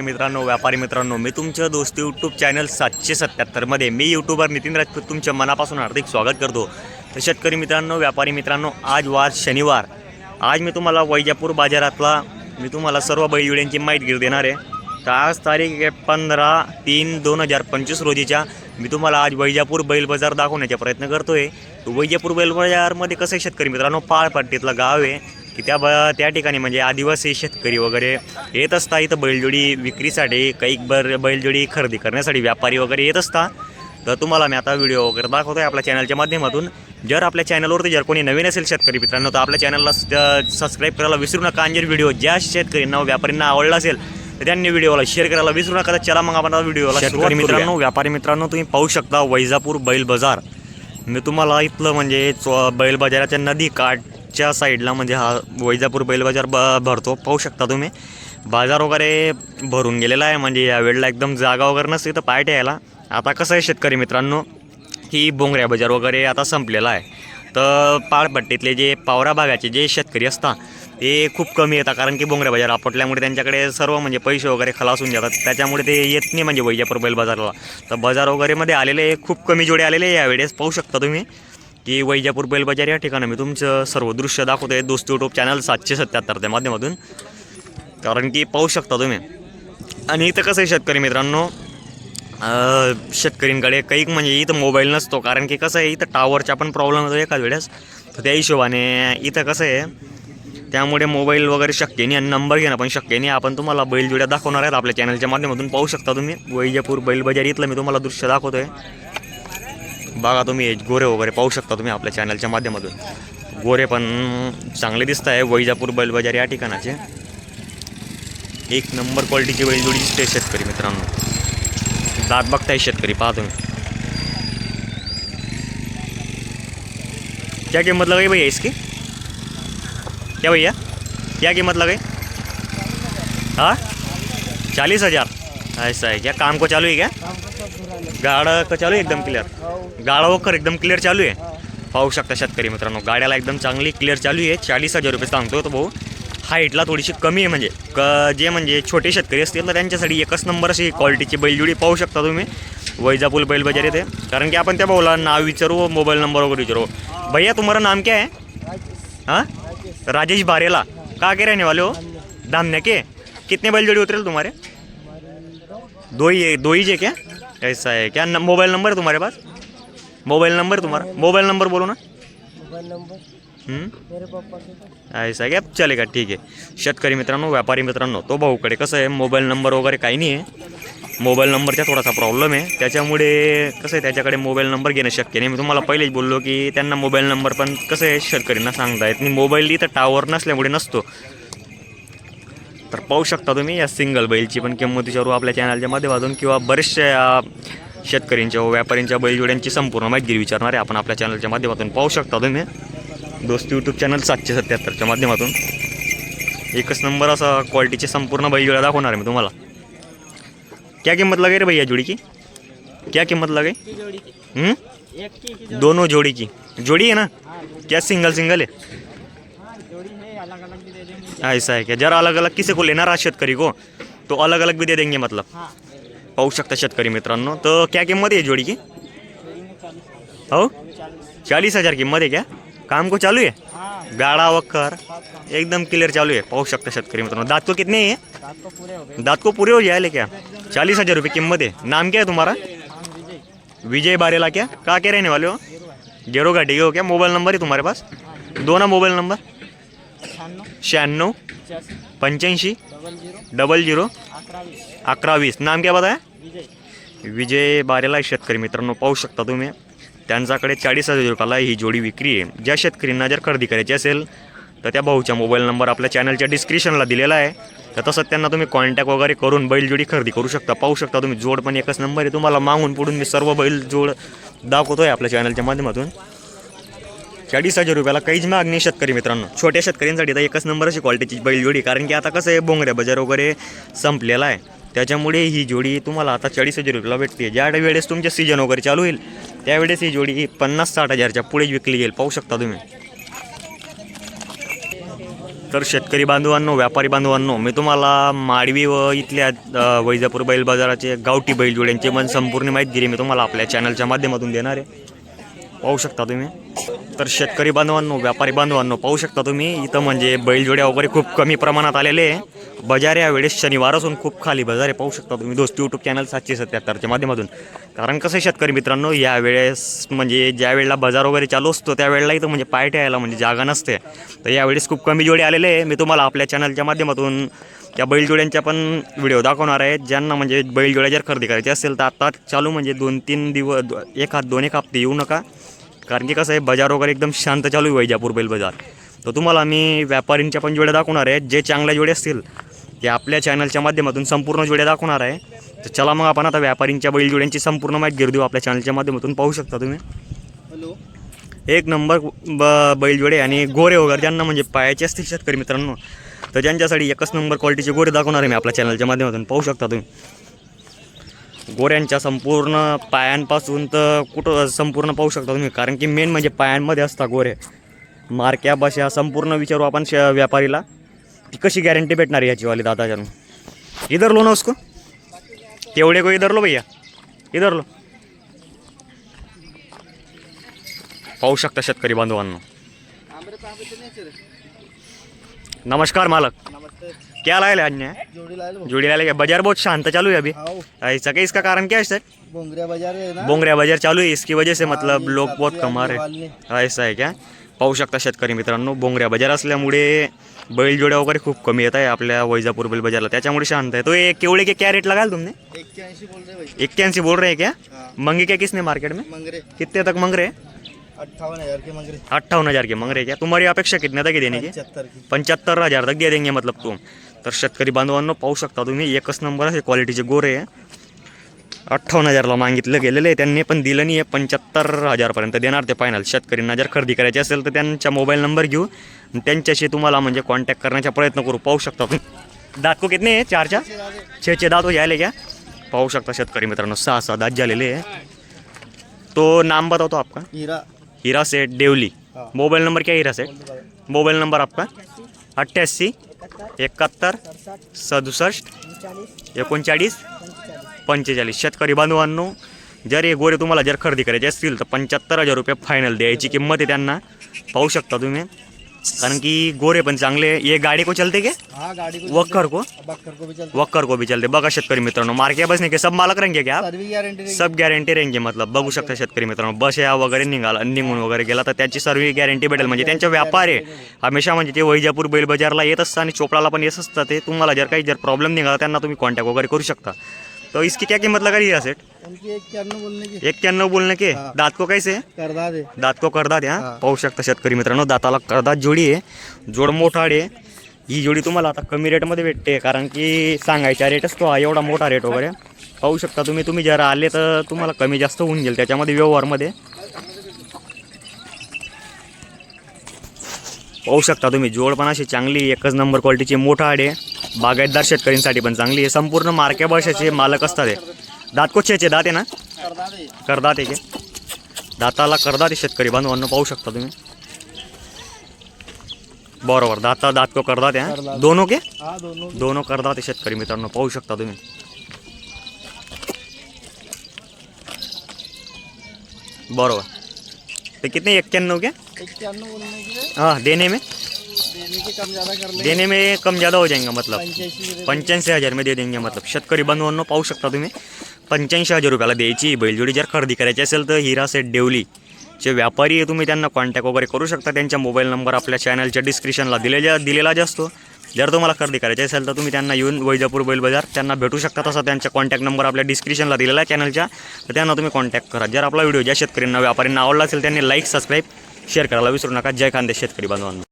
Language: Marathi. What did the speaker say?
मित्रांनो व्यापारी मित्रांनो मी तुमचं दोस्त यूट्यूब चॅनल सातशे सत्याहत्तरमध्ये मी यूट्यूबर नितीन राजपूत तुमच्या मनापासून हार्दिक स्वागत करतो. तर शेतकरी मित्रांनो व्यापारी मित्रांनो आज वार शनिवार. आज मी तुम्हाला वैजापूर बाजारातला मी तुम्हाला सर्व बैलजोड्यांची माहिती देणार आहे. तर आज तारीख आहे पंधरा तीन दोन हजार पंचवीस रोजीच्या. मी तुम्हाला आज वैजापूर बैल बाजार दाखवण्याचा प्रयत्न करतो आहे वैजापूर बैल बाजारमध्ये कसं आहे शेतकरी मित्रांनो पाळपट्टीतलं गाव आहे. की त्या ब त्या ठिकाणी म्हणजे आदिवासी शेतकरी वगैरे येत असता इथं बैलजोडी विक्रीसाठी काही बर बैलजोडी खरेदी करण्यासाठी व्यापारी वगैरे येत असता. तर तुम्हाला मी आता व्हिडिओ वगैरे दाखवतो आहे आपल्या चॅनलच्या माध्यमातून. जर आपल्या चॅनलवरती जर कोणी नवीन असेल शेतकरी मित्रांनो तर आपल्या चॅनलला सबस्क्राईब करायला विसरू नका. आणि जर व्हिडिओ ज्या शेतकरींना व्यापाऱ्यांना आवडला असेल तर त्यांनी व्हिडिओला शेअर करायला विसरू नका. तर चला मग आपण व्हिडिओला शेतकरी मित्रांनो व्यापारी मित्रांनो तुम्ही पाहू शकता वैजापूर बैल बाजार. मी तुम्हाला इथलं म्हणजे चो बैल बाजाराच्या नदी च्या साईडला म्हणजे हा वैजापूर बैल बाजार ब भरतो. पाहू शकता तुम्ही. बाजार वगैरे भरून गेलेला आहे. म्हणजे या वेळेला एकदम जागा वगैरे नसते तर पाय यायला आता कसं आहे शेतकरी मित्रांनो की बोंगऱ्या बाजार वगैरे आता संपलेला आहे. तर पाळपट्टीतले जे पावरा भागाचे जे शेतकरी असतात ते खूप कमी येतात. कारण की बोंगऱ्या बाजार आपटल्यामुळे त्यांच्याकडे सर्व म्हणजे पैसे वगैरे खलासून जातात. त्याच्यामुळे ते येत नाही म्हणजे वैजापूर बैल बाजारला. तर बाजार वगैरेमध्ये आलेले खूप कमी जोडे आलेले यावेळेस. पाहू शकता तुम्ही. की वैजापूर बैलबाजार या ठिकाणी मी तुमचं सर्व दृश्य दाखवतो आहे दोस्त यूट्यूब चॅनल सातशे सत्याहत्तरच्या माध्यमातून. कारण की पाहू शकता तुम्ही. आणि इथं कसं आहे शेतकरी मित्रांनो शेतकरींकडे काही म्हणजे इथं मोबाईल नसतो. कारण की कसं आहे इथं टावरचा पण प्रॉब्लेम होतो एखाद वेळेस. तर त्या हिशोबाने इथं कसं आहे त्यामुळे मोबाईल वगैरे शक्य नाही आणि नंबर घेणं पण शक्य नाही. आपण तुम्हाला बैलजोड्या दाखवणार आहेत आपल्या चॅनलच्या माध्यमातून. पाहू शकता तुम्ही वैजापूर बैलबाजार इथलं मी तुम्हाला दृश्य दाखवतो आहे बघा तुम्ही, गोरे वगैरे पाहू शकता तुम्ही आपल्या चॅनलच्या माध्यमातून. गोरे पण चांगले दिसत आहे वैजापूर बैल बाज़ार या ठिकाणाचे. एक नंबर क्वालिटीची बैलजोडी दिसते शेतकरी मित्रांनो. दात बघताय शेतकरी, पहा तुम्ही. क्या कीमत लगाई भैया इसकी? क्या भैया? क्या कीमत लगाई हाँ? चालीस हज़ार. ऐसा है क्या? काम को चालू है क्या? गाडं का चालू आहे एकदम क्लिअर गाडा वखर एकदम क्लिअर चालू आहे. पाहू शकता शेतकरी मित्रांनो गाड्याला एकदम चांगली क्लिअर चालू आहे. चाळीस हजार रुपये सांगतो तो भाऊ. हाईटला थोडीशी कमी आहे म्हणजे. क जे म्हणजे छोटे शेतकरी असतील तर त्यांच्यासाठी एकच नंबर अशी क्वालिटीची बैलजोडी पाहू शकता तुम्ही. वैजापूल बैल बाजार येते. कारण की आपण त्या भाऊला नाव विचारू मोबाईल नंबर वगैरे विचारू. भैया तुम्हारा नाम क्या है? हां? राजेश बारेला का के रहने वाले हो? धामने के. कितने बैलजोड़ी उतरेल तुम्हारे? दो ही है दो ही क्या? ऐसा है? क्या मोबाइल नंबर है तुम्हारे पास? मोबाइल नंबर तुम्हारा? मोबाइल नंबर बोलो ना। Mobile number? के। ऐसा आहे का चलेगा ठीक आहे शेतकरी मित्रांनो व्यापारी मित्रांनो तो भाऊकडे कसं आहे मोबाईल नंबर वगैरे काही नाही आहे. मोबाईल नंबरचा थोडासा प्रॉब्लेम आहे. त्याच्यामुळे कसं आहे त्याच्याकडे मोबाईल नंबर घेणं शक्य नाही. मी तुम्हाला पहिलेच बोललो की त्यांना मोबाईल नंबर पण कसं आहे शेतकरींना सांगता येत नाही. मोबाईल इथं टावर नसल्यामुळे नसतो. तर पाहू शकता तुम्ही या सिंगल बैलची पण किंमत विचारू आपल्या चॅनलच्या माध्यमातून किंवा बरेचशा शेतकऱ्यांच्या व व्यापाऱ्यांच्या बैलजोड्यांची संपूर्ण माहिती विचारणार आहे आपण आपल्या चॅनलच्या माध्यमातून. पाहू शकता तुम्ही दोस्त यूट्यूब चॅनल सातशे सत्याहत्तरच्या माध्यमातून. एकच नंबर असा क्वालिटीचे संपूर्ण बैलजोड्या दाखवणार आहे मी तुम्हाला. क्या किंमत लगे रे भैया जोड़ी की? क्या कीमत लगे हम्म? जोड़ी दोनों जोड़ी की. जोड़ी है ना? क्या सिंगल सिंगल है ऐसा है क्या? जरा अलग अलग किसी को लेना रहा शेतकरी को तो अलग अलग भी दे देंगे मतलब। हाँ। पाहू शकता शेतकरी मित्रांनो तर क्या किंमत है जोड़ी की? हो चालीस हज़ार किंमत है क्या? काम को चालू है हाँ। गाड़ा वक्कर एकदम क्लियर चालू है पाहू शकता शेतकरी मित्रांनो दांत को कितने हैं हो दांत को पूरे हो जाए क्या? चालीस हज़ार रुपये कीमत है नाम क्या है तुम्हारा? हाँ विजय। बारेला क्या? कहाँ के रहने वाले हो? ज़ीरो गेरो घाटी के हो क्या? मोबाइल नंबर है तुम्हारे पास? हाँ दो ना मोबाइल नंबर? शहाण्णव. पंच्याऐंशी. Double zero. अकरा वीस नाम क्या बताया विजय. विजय बारेला शेतकरी मित्रांनो पाहू शकता तुम्ही. त्यांच्याकडे चाळीस हजार रुपयाला ही जोडी विक्री आहे. ज्या शेतकऱ्यांना जर खरेदी करायची असेल तर त्या भाऊचा मोबाईल नंबर आपल्या चॅनलच्या डिस्क्रिप्शनला दिलेला आहे. तर तसंच त्यांना तुम्ही कॉन्टॅक्ट वगैरे करून बैल जोडी खरेदी करू शकता. पाहू शकता तुम्ही जोड पण एकच नंबर आहे. तुम्हाला मागून पुढून मी सर्व बैल जोड दाखवतो आहे आपल्या चॅनलच्या माध्यमातून. चाळीस हजार रुपयाला काहीच मागणी शेतकरी मित्रांनो. छोट्या शेतकऱ्यांसाठी तर एकच नंबर अशी क्वालिटीची बैलजोडी कारण की आता कसं आहे बोंगऱ्या बाजार वगैरे संपलेला आहे. त्याच्यामुळे ही जोडी तुम्हाला आता चाळीस हजार रुपयाला भेटते. ज्या वेळेस तुमचे सीजन वगैरे चालू होईल त्यावेळेस ही जोडी पन्नास साठ हजारच्या पुढे विकली गेल. पाहू शकता तुम्ही. तर शेतकरी बांधवांनो व्यापारी बांधवांनो मी तुम्हाला माडवी व इथल्या वैजापूर बैल बाजाराचे गावठी बैल जोड्यांची पण संपूर्ण माहिती दिली मी तुम्हाला आपल्या चॅनलच्या माध्यमातून देणार आहे. पाहू शकता तुम्ही. तर शेतकरी बांधवांनो व्यापारी बांधवांनो पाहू शकता तुम्ही इथं म्हणजे बैलजोड्या वगैरे खूप कमी प्रमाणात आलेले आहे. बजार या वेळेस शनिवार असून खूप खाली बजार आहे. पाहू शकता तुम्ही दोस्त यूट्यूब चॅनल सातशे सत्याहत्तरच्या माध्यमातून. कारण कसं आहे शेतकरी मित्रांनो या वेळेस म्हणजे ज्या वेळेला बाजार वगैरे चालू असतो त्यावेळेला इथं म्हणजे पाय ठेवायला म्हणजे जागा नसते. तर यावेळेस खूप कमी जोडे आलेले आहे. मी तुम्हाला आपल्या चॅनलच्या माध्यमातून त्या बैलजोड्यांच्या पण व्हिडिओ दाखवणार आहे ज्यांना म्हणजे बैलजोड्या जर खरेदी करायची असेल तर आता चालू म्हणजे दोन तीन दिवस एक हात दोन एक हप्ते येऊ नका. कारण की कसं आहे बाजार वगैरे एकदम शांत चालू वैजापूर बैल बाजार. तर तुम्हाला मी व्यापारींच्या पण जोड्या दाखवणार आहे जे चांगल्या जोडे असतील ते आपल्या चॅनलच्या माध्यमातून संपूर्ण जोड्या दाखवणार आहे. तर चला मग आपण आता व्यापारींच्या बैलजोड्यांची संपूर्ण माहिती घेऊ देऊ. आपल्या चॅनलच्या माध्यमातून पाहू शकता तुम्ही. हॅलो. एक नंबर ब बैलजोडे आणि गोरे वगैरे ज्यांना म्हणजे पायाचे असतील शेतकरी मित्रांनो तर ज्यांच्यासाठी एकच नंबर क्वालिटीचे गोरे दाखवणार आहे मी आपल्या चॅनलच्या माध्यमातून पाहू शकता तुम्ही. गोऱ्यांच्या संपूर्ण पायांपासून तर कुठं संपूर्ण पाहू शकता तुम्ही कारण की मेन म्हणजे पायांमध्ये असतात गोरे. मारक्या बशा संपूर्ण विचारू आपण श व्यापारीला. ती कशी गॅरंटी भेटणार आहे याचीवाली दादाच्यानं? इधर लो ना उसको. तेवढे को इधर लो भैया? इधर लो पाहू शकता शेतकरी बांधवांना. नमस्कार मालक. नमस्ते. क्या लाए अन्य? जोड़ी लाए लो जोड़ी लाए क्या बाजार बहुत शांत चालू है अभी. आओ. ऐसा क्या इसका कारण क्या है सर बोंगरिया बाजार है ना? बोंगऱ्या बाजार चालू है इसकी वजह से हाँ, मतलब लोग बहुत कमा रहे हैं। ऐसा आहे क्या? पाहू शकता शेतकरी मित्रांनो बोंगऱ्या बाजार असल्यामुळे बैलजोड्या वगैरे खूप कमी येत आहे आपल्या वैजापूर बैल बाजारला त्याच्यामुळे शांत आहे. तो ये केवड़े के क्या रेट लगाल तुमने? एक्क्याऐंशी बोल रहे भाई. इक्यासी बोल रहे हैं क्या? हाँ. मंगे क्या किसने मार्केट में? मंगरे. कितने तक मंग रहे हैं अट्ठावन हजार के मंगरे. अट्ठावन हज़ार के मंग रहे क्या? तुम्हारी अपेक्षा कितने तक देने की. पचहत्तर की. पंच्याहत्तर हजार तक दे देंगे मतलब तुम तर शेतकरी बांधवांनो पाहू शकता तुम्ही एकच नंबर असे क्वालिटीचे गोरे आहे. अठ्ठावन्न हजारला मागितलं गेलेलं आहे त्यांनी पण दिलं नाही आहे पंच्याहत्तर हजारपर्यंत देणार ते फायनल शेतकऱ्यांना जर खरेदी करायची असेल तर त्यांचा मोबाईल नंबर घेऊ. त्यांच्याशी तुम्हाला म्हणजे कॉन्टॅक्ट करण्याचा प्रयत्न करू. पाहू शकता तुम्ही. दात को कितने आहे चार चार? छे छे दात हो जायले क्या? पाहू शकता शेतकरी मित्रांनो सहा सहा दात झालेले आहे. तो नाम बताओ तो आपका. हीरा. हीरा सेठ देवली। मोबाइल नंबर क्या हीरा सेठ? मोबाइल नंबर आपका? अठ्ठ्याऐंशी एकाहत्तर सदुसष्ट एकोणचाळीस पंचेचाळीस. शेतकरी बांधवांनो जर हे गोरे तुम्हाला जर खरेदी करायचे असतील तर पंच्याहत्तर हजार रुपये फायनल द्यायची किंमत आहे त्यांना. पाहू शकता तुम्ही. कारण की गोरे पण चांगले. ये गाडी को चलते हाँ गाड़ी को वक्कर को? बक्कर को भी चलते. वक्कर को भी चलते. बघा शेतकरी मित्रांनो मार्के बसने के सब मालक रहेंगे क्या सब गॅरंटी रेंगे मतलब. बघू शकता शेतकरी मित्रांनो बस या वगैरे निघाला निघून वगैरे गेला तर त्याची सर्व गॅरंटी भेटेल. म्हणजे त्यांचा व्यापार आहे. हमेशा म्हणजे ते वैजापूर बैल बाजारला येत असतं आणि चोपडाला पण येत असतं ते. तुम्हाला जर काही जर प्रॉब्लेम निघाला त्यांना तुम्ही कॉन्टॅक्ट वगैरे करू शकता. तो इसकी क्या किंमत लगा रही है सेट उनकी इक्यानवे बोलने की। एक्क्याण्णव बोलणे के. दात को कैसे? करदा दे। दात को करदात हा. पाहू शकता शेतकरी मित्रांनो दाताला करदात जोडी आहे जोड मोठाड आहे. ही जोडी तुम्हाला आता कमी रेटमध्ये भेटते कारण की सांगायचा रेट असतो हा एवढा मोठा रेट वगैरे. पाहू शकता तुम्ही तुम्ही जर आले तर तुम्हाला कमी जास्त होऊन जाईल त्याच्यामध्ये व्यवहारमध्ये. पाहू शकता तुम्ही जोड पण अशी चांगली एकच नंबर क्वालिटीची मोठा आडे बागायतदार शेतकऱ्यांसाठी पण चांगली आहे. संपूर्ण मार्के भाषेचे मालक असतात हे. दात कोचेचे दात आहे ना? करदात आहे के? दाताला करदात शेतकरी बांधवांना पाहू शकता तुम्ही. बरोबर दाता दात को करदात आहे हा? दोनों के? दोनों करदात शेतकरी मित्रांनो पाहू शकता तुम्ही. बरोबर. ते कितने? एक्क्याण्णव के? हाँ देने में? कम ज्यादा कर देने में कम ज़्यादा हो जाएगा मतलब पंच्याऐंशी दे में दे देंगे मतलब शेतकरी बांधवांनो पाहू शकता तुम्ही. पंच्याऐंशी हजार रुपयाला द्यायची बैलजोडी जर खरेदी करायची असेल तर हिरा सेट डेवली जे व्यापारी आहे तुम्ही त्यांना कॉन्टॅक्ट वगैरे करू शकता. त्यांचा मोबाईल नंबर आपल्या चॅनलच्या डिस्क्रिप्शनला दिलेल्या दिलेला जे असतो. जर तुम्हाला खरेदी करायची असेल तर तुम्ही त्यांना येऊन वैजापूर बैल बाजार त्यांना भेटू शकता तसा त्यांचा कॉन्टॅक्ट नंबर आपल्या डिस्क्रिप्शनला दिलेला आहे चॅनलच्या तर त्यांना तुम्ही कॉन्टॅक्ट करा. जर आपला व्हिडिओ ज्या शेतकऱ्यांना व्यापाऱ्यांना आवडला असेल त्यांनी लाईक सबस्क्राईब शेअर करायला विसरू नका. जय खांदे शेतकरी बांधवांना.